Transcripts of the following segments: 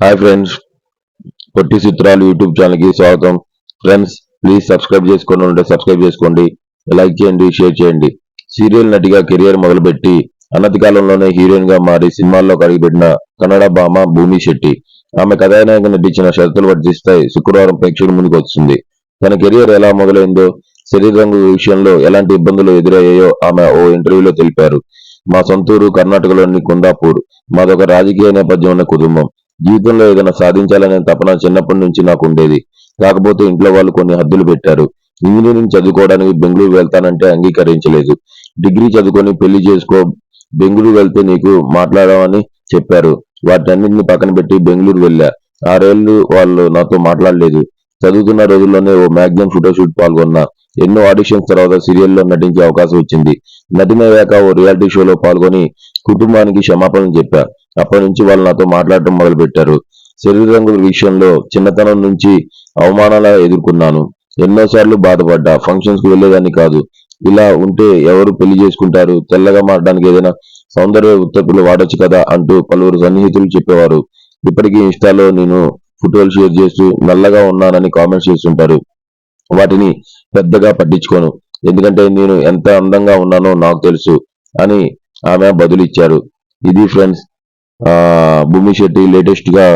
Hi friends పొట్టి చిత్రాలు YouTube ఛానల్కి స్వాగతం. ఫ్రెండ్స్ ప్లీజ్ సబ్స్క్రైబ్ చేసుకోండి ఉంటే సబ్స్క్రైబ్ చేసుకోండి లైక్ చేయండి షేర్ చేయండి. సీరియల్ నటిగా కెరియర్ మొదలుపెట్టి అన్నతి కాలంలోనే హీరోయిన్గా మారి సినిమాల్లో కడిగిపెట్టిన కన్నడ భామ భూమి శెట్టి. ఆమె కథానాయక నటించిన షరతులు వర్తిస్తాయి శుక్రవారం ప్రేక్షకుల ముందుకు వస్తుంది. తన కెరియర్ ఎలా మొదలైందో శరీర రంగు విషయంలో ఎలాంటి ఇబ్బందులు ఎదురయ్యాయో ఆమె ఓ ఇంటర్వ్యూలో తెలిపారు. మా సొంతూరు కర్ణాటకలోని కుందాపూర్ మాదొక రాజకీయ నేపథ్యం ఉన్న కుటుంబం. జీవితంలో ఏదైనా సాధించాలనే తపన చిన్నప్పటి నుంచి నాకు ఉండేది. కాకపోతే ఇంట్లో వాళ్ళు కొన్ని హద్దులు పెట్టారు. ఇంజనీరింగ్ చదువుకోవడానికి బెంగళూరు వెళ్తానంటే అంగీకరించలేదు. డిగ్రీ చదువుకొని పెళ్ళి చేసుకో బెంగళూరు వెళ్తే నీకు మాట్లాడమని చెప్పారు. వాటన్నింటిని పక్కన పెట్టి బెంగళూరు వెళ్ళా. ఆరేళ్ళు వాళ్ళు నాతో మాట్లాడలేదు. చదువుతున్న రోజుల్లోనే ఓ మ్యాగ్జిన్ ఫోటోషూట్ పాల్గొన్నా. ఎన్నో ఆడిషన్స్ తర్వాత సీరియల్లో నటించే అవకాశం వచ్చింది. నటినయ్యాక ఓ రియాలిటీ షోలో పాల్గొని కుటుంబానికి క్షమాపణలు చెప్పా. అప్పటి నుంచి వాళ్ళు నాతో మాట్లాడటం మొదలుపెట్టారు. శరీర రంగుల విషయంలో చిన్నతనం నుంచి అవమానాలు ఎదుర్కొన్నాను. ఎన్నోసార్లు బాధపడ్డా. ఫంక్షన్స్కు వెళ్ళేదాన్ని కాదు. ఇలా ఉంటే ఎవరు పెళ్ళి చేసుకుంటారు? తెల్లగా మారడానికి ఏదైనా సౌందర్య ఉత్పత్తులు వాడొచ్చు కదా అంటూ పలువురు సన్నిహితులు చెప్పేవారు. ఇప్పటికీ ఇన్స్టాలో నేను ఫోటోలు షేర్ చేస్తూ నల్లగా ఉన్నానని కామెంట్స్ చేస్తుంటారు. వాటిని పెద్దగా పట్టించుకోను. ఎందుకంటే నేను ఎంత అందంగా ఉన్నానో నాకు తెలుసు అని ఆమె బదులిచ్చారు. ఇది ఫ్రెండ్స్ భూమి శెట్టి లేటెస్ట్గా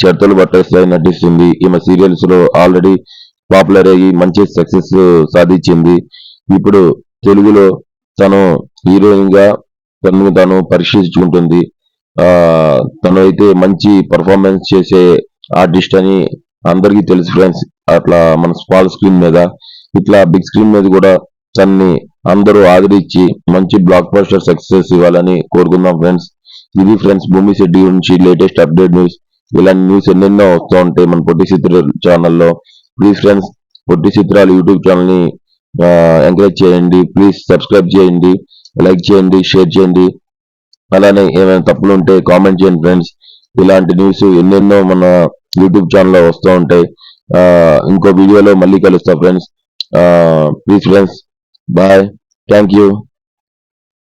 షరతులు పట్టేస్తాయి నటిస్తుంది. ఈమె సీరియల్స్లో ఆల్రెడీ పాపులర్ అయ్యి మంచి సక్సెస్ సాధించింది. ఇప్పుడు తెలుగులో తను హీరోయిన్గా తను తను పరీక్షించుకుంటుంది. ఆ తను అయితే మంచి పర్ఫార్మెన్స్ చేసే ఆర్టిస్ట్ అని అందరికీ తెలుసు ఫ్రెండ్స్ అట్లా మన స్మాల్ స్క్రీన్ మీద ఇట్లా బిగ్ స్క్రీన్ మీద కూడా తన్ని అందరూ ఆదరించి మంచి బ్లాక్ బస్టర్ సక్సెస్ ఇవ్వాలని కోరుకుందాం ఫ్రెండ్స్ ఇది ఫ్రెండ్స్ భూమి శెట్టి గురించి లేటెస్ట్ అప్డేట్ న్యూస్ ఇలాంటి న్యూస్ ఎన్నెన్నో వస్తూ ఉంటాయి మన పొట్టి చిత్ర ఛానల్లో ప్లీజ్ ఫ్రెండ్స్ పొట్టి చిత్రాలు యూట్యూబ్ ఛానల్ని ఎంకరేజ్ చేయండి. ప్లీజ్ సబ్స్క్రైబ్ చేయండి లైక్ చేయండి షేర్ చేయండి. అలానే ఏమైనా తప్పులు ఉంటే కామెంట్ చేయండి ఫ్రెండ్స్ ఇలాంటి న్యూస్ ఎన్నెన్నో మన యూట్యూబ్ ఛానల్లో వస్తూ ఉంటాయి. ఇంకో వీడియోలో మళ్ళీ కలుస్తా friends please friends bye thank you